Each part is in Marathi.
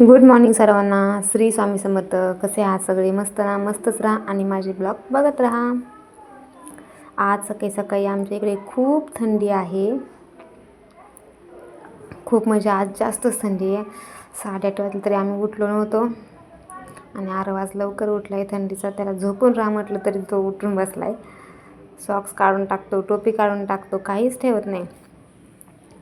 गुड मॉर्निंग सर्वांना. श्री स्वामी समर्थ. कसे आहात सगळे? मस्त ना मस्तच राहा आणि माझे ब्लॉग बघत राहा. आज सकाळी सकाळी आमच्या इकडे खूप थंडी आहे. खूप म्हणजे आज जास्तच थंडी आहे. साडेआठ वाजले तरी आम्ही उठलो नव्हतो. आणि आरवाज लवकर उठला आहे थंडीचा. त्याला झोपून राहा म्हटलं तरी तो उठून बसला आहे सॉक्स काढून टाकतो टोपी काढून टाकतो काहीच ठेवत नाही.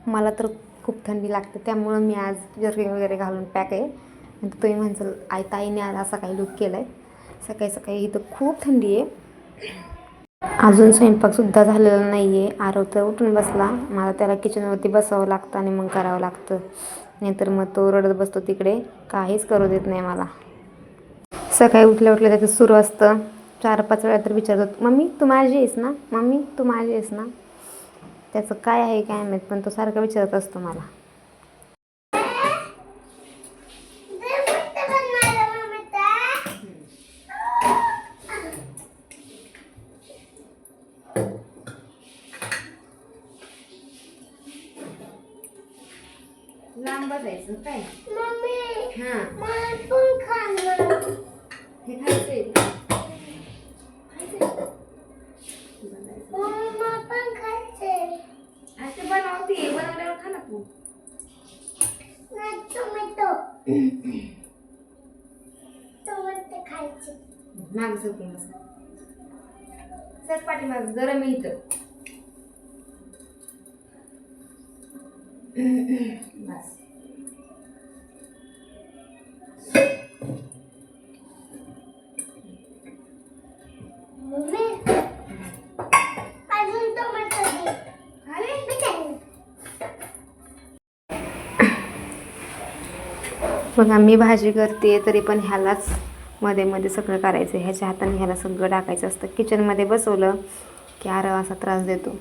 मला तर खूप थंडी लागते त्यामुळं मी आज जर्किंग वगैरे घालून पॅक आहे. आणि तुम्ही म्हणसाल आई ताईने आज असा काही लुक केला आहे सकाळी सकाळी इथं खूप थंडी आहे. अजून स्वयंपाकसुद्धा झालेला नाही आहे आरव तर उठून बसला. मला त्याला किचनवरती बसावं लागतं आणि मग करावं लागतं. नाहीतर मग तो रडत बसतो तिकडे. काहीच करू देत नाही मला. सकाळी उठल्या उठल्या त्याचं सुरू असतं. चार पाच वेळा तर विचारतो मम्मी तू माझी आहेस ना? मम्मी तू माझी आहेस ना? त्याचं काय आहे काय माहीत पण तो सारखा विचारत असतो मला. लांब बसायचं काय? मम्मी हां. मला पण खाणं. हे खायचंय? माग सरकून बसा सर पाठीमाग गरम इथं. बस. मम्मी अजून टोमॅटो दे अरे. मी खाईन. बघा मी भाजी करते तरी पण ह्यालाच मध्ये मध्ये सगळं करायचं. ह्याच्या हाताने ह्याला सगळं टाकायचं असतं. किचनमध्ये बसवलं की आरव असा त्रास देतो.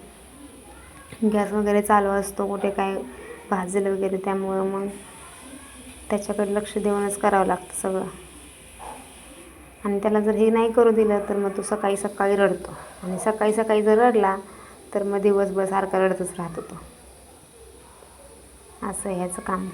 गॅस वगैरे चालू असतो. कुठे काय भाजलं वगैरे त्यामुळं मग त्याच्याकडे लक्ष देऊनच करावं लागतं सगळं. आणि त्याला जर हे नाही करू दिलं तर मग तो सकाळी सकाळी रडतो. आणि सकाळी सकाळी जर रडला तर मग दिवसभर सारखा रडतच राहतो तो. असं ह्याचं काम.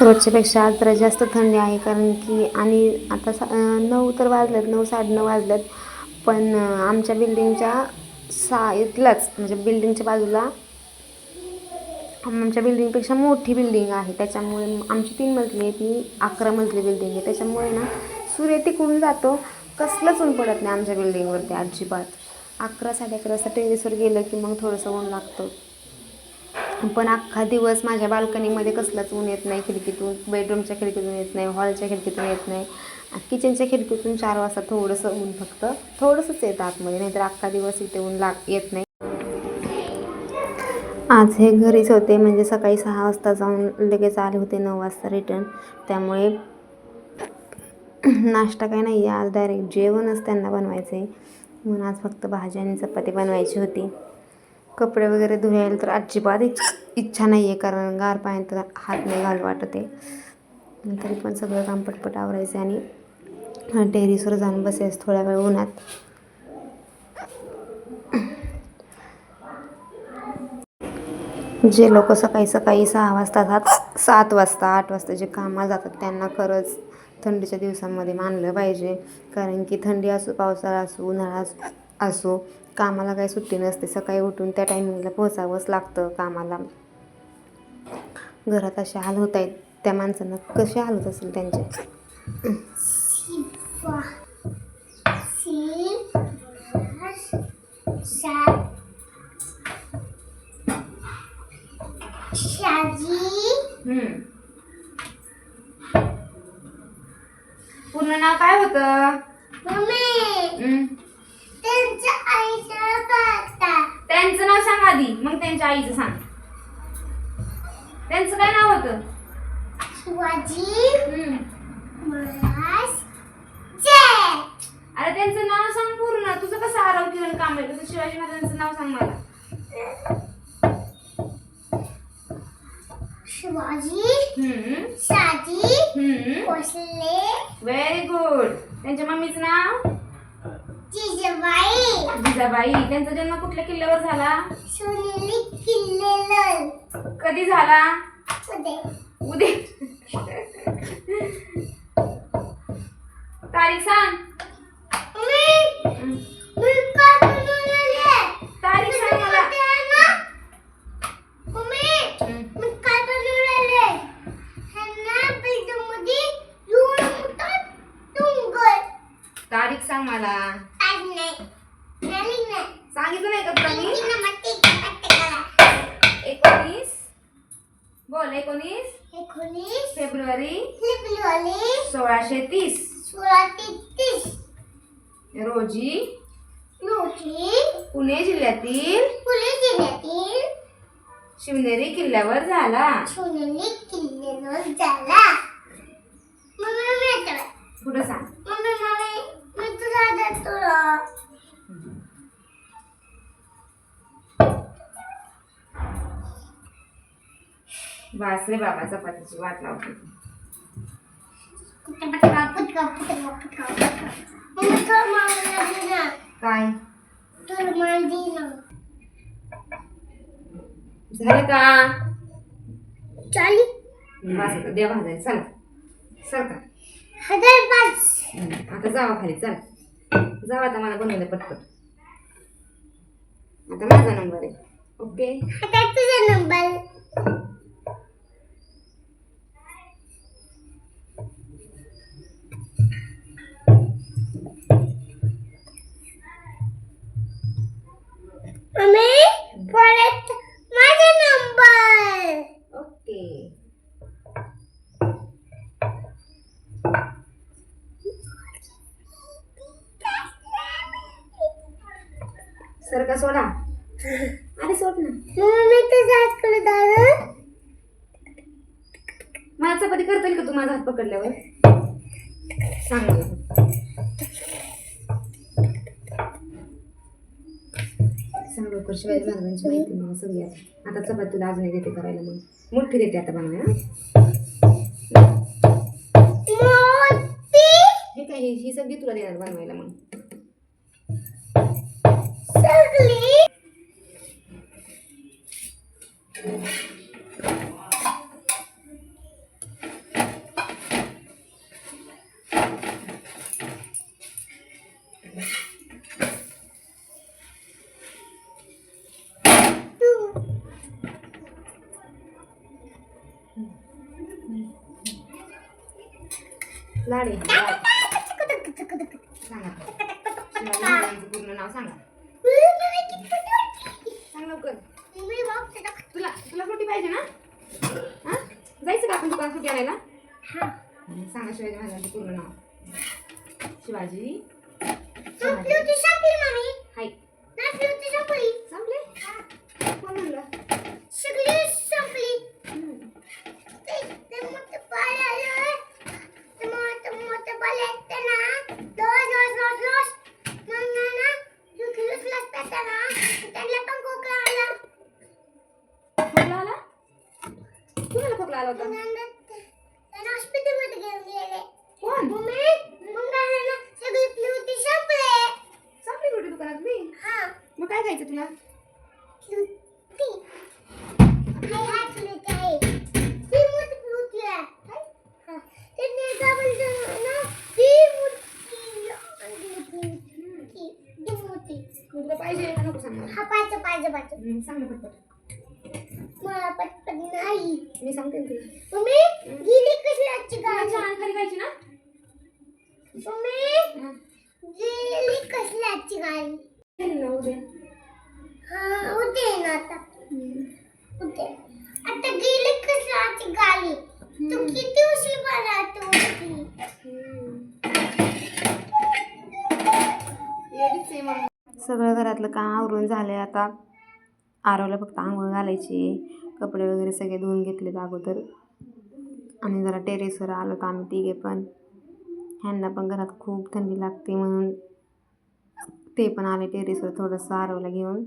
रोजच्यापेक्षा आज जरा जास्त थंडी आहे कारण की आणि आता सा नऊ तर वाजलेत नऊ साडेनऊ वाजलेत. पण आमच्या बिल्डिंगच्या सा इथलाच म्हणजे बिल्डिंगच्या बाजूला आमच्या बिल्डिंगपेक्षा मोठी बिल्डिंग आहे. त्याच्यामुळे आमची तीन मजली आहे ती अकरा मजली बिल्डिंग आहे. त्याच्यामुळे ना सूर्य तिकडून जातो. कसलंच ऊन पडत नाही आमच्या बिल्डिंगवरती अजिबात. अकरा साडे अकरा वाजता टेरेसवर गेलं की मग थोडंसं ऊन लागतं. पण अख्खा दिवस माझ्या बाल्कनीमध्ये कसलाच ऊन येत नाही खिडकीतून. बेडरूमच्या खिडकीतून येत नाही हॉलच्या खिडकीतून येत नाही. किचनच्या खिडकीतून चार वाजता थोडंसं ऊन फक्त थोडंसंच येतं आतमध्ये नाहीतर अख्खा दिवस इथे ऊन लाग येत नाही. आज हे घरीच होते म्हणजे सकाळी सहा वाजता जाऊन लगेच आले होते नऊ वाजता रिटर्न. त्यामुळे नाश्ता काय नाही आहे आज डायरेक्ट जेवणच त्यांना बनवायचं आहे म्हणून आज फक्त भाजी आणि चपाती बनवायची होती. कपडे वगैरे धुवायला तर अजिबात इच्छ इच्छा नाही आहे कारण गार पाण्यात तर हात नाही घाल वाटत आहे. तरी पण सगळं काम पटपट आवरायचं आणि टेरिसवर जाऊन बसायचं थोड्या वेळ उन्हात. जे लोक सकाळी सकाळी सहा वाजता सात सात वाजता आठ वाजता जे कामाला जातात त्यांना खरंच थंडीच्या दिवसांमध्ये मानलं पाहिजे. कारण की थंडी असो पावसाळा असो उन्हाळा असो- असो कामाला काही सुट्टी नसते. सकाळी उठून त्या टायमिंगला पोचावंच लागतं कामाला. घरात असे हाल होत आहेत. त्या माणसांना कसे हाल होत असेल त्यांचे? पूर्ण नाव काय होतं? त्यांचं नाव सांग आधी. मग त्यांच्या आईचं सांग. त्यांचं काय नाव होतं? शिवाजी. महाराज अरे त्यांचं नाव सांग पूर्ण. तुझं कसं आरव किरण काम आहे? तसं शिवाजी महाराजांचं नाव सांग मला. शिवाजी शाजी. भोसले. व्हेरी गुड त्यांच्या मम्मीचं नाव? जिजाबाई त्यांचा जन्म कुठल्या किल्ल्यावर झाला? सोनेली किल्लेलं कधी झाला? उदे उद्या. तारीख सांग. तारीख सांग मला. तारीख सांग मला आज नाही नाही नाही सांगितलं नाही का तुला मी तीन मती पट्टे करा एकोणीस बोल एकोणीस एकोणीस फेब्रुवारी फेब्रुवारी सोळाशे तीस. सोळा ते तीस. रोजी रोजी पुणे जिल्ह्यातील पुणे जिल्ह्यातील शिवनेरी किल्ल्यावर झाला. सोनेली किल्लेवर झाला. पुढं सांग. मम्मी मम्मी मी बाबा चपातीची वाट लावते काय? झालं का? चाली वास आता द्या भाजाय चला. सरका का? पाच आता जावा खाली. चला. जावा आता मला बनवलं पटकन. आता माझा नंबर आहे. ओके? सरका सोडा? अरे सोड ना. मम्मी तुझ्या हातकडे दादा? मला चपाती करता येईल का तू माझा हात पकडल्यावर? सांग. सांग लवकर शिवाजी महाराजांची माहिती मला सगळी आहे. आता चपाती तुला अजून देते करायला मग. मोठी देते आता बनवायला मोठी? हे काय ही ही सगळी तुला देणार बनवायला मग. लाडे लाड. सांगा शिवाजी महाराजांचं पूर्ण नाव सांगा सांग लवकर तुला फ्रुटी पाहिजे ना? हा? जायचं का आपण दुकान फ्रुटी आणायला? सांगा शिवाजी महाराजांचं पूर्ण नाव. शिवाजी शिवाजी हाय. संपले? कोण म्हणलं हम्म. खोकला आला कुणाला खोकला आला होता हॉस्पिटलमध्ये घेऊन गेले कोण? मम्मी मग झालं सगळी फ्लूटी संपले. संपली फ्रुटी दुकानातली हा. मग काय खायचं तुला? फ्लूटी हाय हाय फ्लूटी आहे. ती मोठी फ्लूटी आहे. हाय हा. मी ना ती मोठी आणि ती ती मोठी मग तुला पाहिजे का? नको सांग. मला हा पाहिजे पाहिजे पाहिजे. हम्म, सांग ना पटपट. मला पटपट नाही. मी सांगते ना तुला. मम्मी गेली कसल्याची तुला गाडी? चहा खाली खायची ना? कसल्याची गाडी? उद्या. हा उद्या ना आता. उद्या. आता गेली कसल्याची गाडी? तू किती उशीर मला सगळं घरातलं काम आवरून झालंय आता. आरवला फक्त आंघोळ घालायची कपडे वगैरे सगळे धुवून घेतलेत अगोदर. आणि जरा टेरेसवर आलो तर आम्ही तिघे पण. ह्यांना पण घरात खूप थंडी लागते म्हणून ते पण आले टेरेसवर थोडंसं आरवला घेऊन.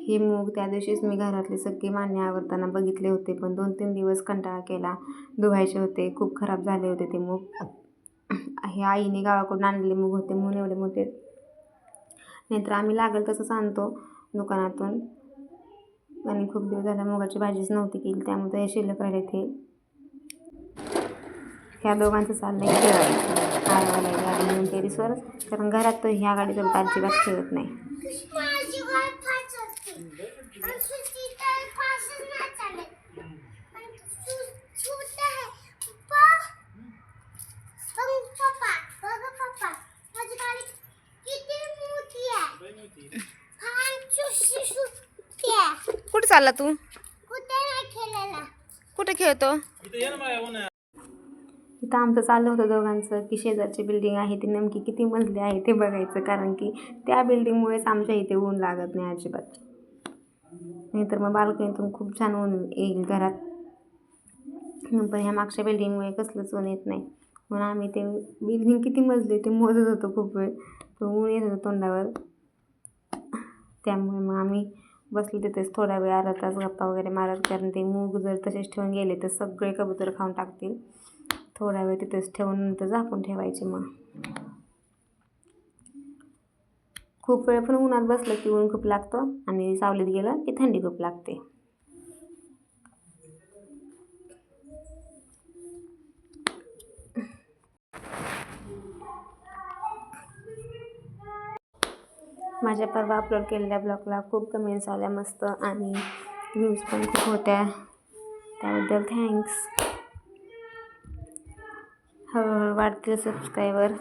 हे मूग त्या दिवशीच मी घरातले सगळे मान्य आवरताना बघितले होते पण दोन तीन दिवस कंटाळा केला. धुवायचे होते खूप खराब झाले होते ते मूग. हे आईने गावाकडून आणलेले मूग होते म्हणून एवढे मोठे. नाहीतर आम्ही लागेल तसंच आणतो दुकानातून. आणि खूप दिवस झाला मुगाची भाजीच नव्हती केली त्यामुळे हे शिल्लक राहिले ते ह्या दोघांचं चाललंय खेळायचं. आरवाला गाडी घेऊन टेरिसवर कारण घरात तर ह्या गाडीचं अजिबात खेळत नाही. आहे. आहे. आहे. कुठं चालला तू? कुठे नाही खेळायला. कुठं खेळतो? आमचं चाललं होतं दोघांचं की शेजारची बिल्डिंग आहे ती नेमकी किती मजली आहे ते बघायचं. कारण की त्या बिल्डिंगमुळेच आमच्या इथे ऊन लागत नाही अजिबात. नाहीतर मग बाल्कनीतून खूप छान ऊन येईल घरात. पण ह्या मागच्या बिल्डिंगमुळे कसलंच ऊन येत नाही. म्हणून आम्ही ते बिल्डिंग किती मजली ते मोजत होतो खूप वेळ. पण ऊन येत होतं तोंडावर. त्यामुळे मग आम्ही बसले तिथेच थोडा वेळ अर्धा तास गप्पा वगैरे मारत. कारण ते मूग जर तसेच ठेवून गेले तर सगळे कबूतर खाऊन टाकतील. थोडा वेळ तिथेच ठेवून नंतर झाकून ठेवायचे मग. खूप वेळ पण उन्हात बसलं की ऊन खूप लागतं आणि सावलीत गेलं की थंडी खूप लागते. माझ्या परवा अपलोड केलेल्या ब्लॉगला खूप कमेंट्स आल्या मस्त आणि व्ह्यूज पण खूप होत्या. त्याबद्दल थँक्स वाढतील सबस्क्रायबर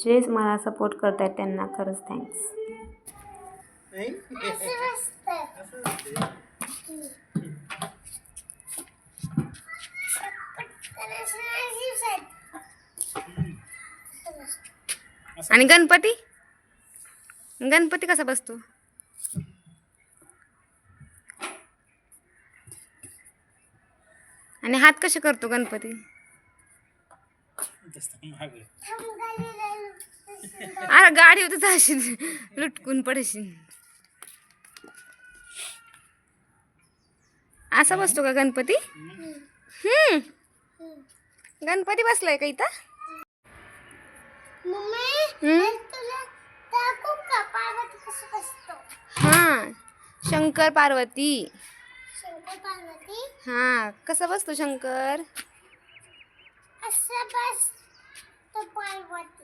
जे मला सपोर्ट करत आहेत त्यांना खरंच थँक्स आणि गणपती? गणपती कसा बसतो? आणि हात कसे करतो गणपती? अरे गाडी होत जाशील. लुटकून पडशील. असा बसतो का गणपती? हम्म. गणपती बसलाय का इथं? हां शंकर पार्वती. शंकर पार्वती? हां कसा बसतो शंकर? असं बस तो पार्वती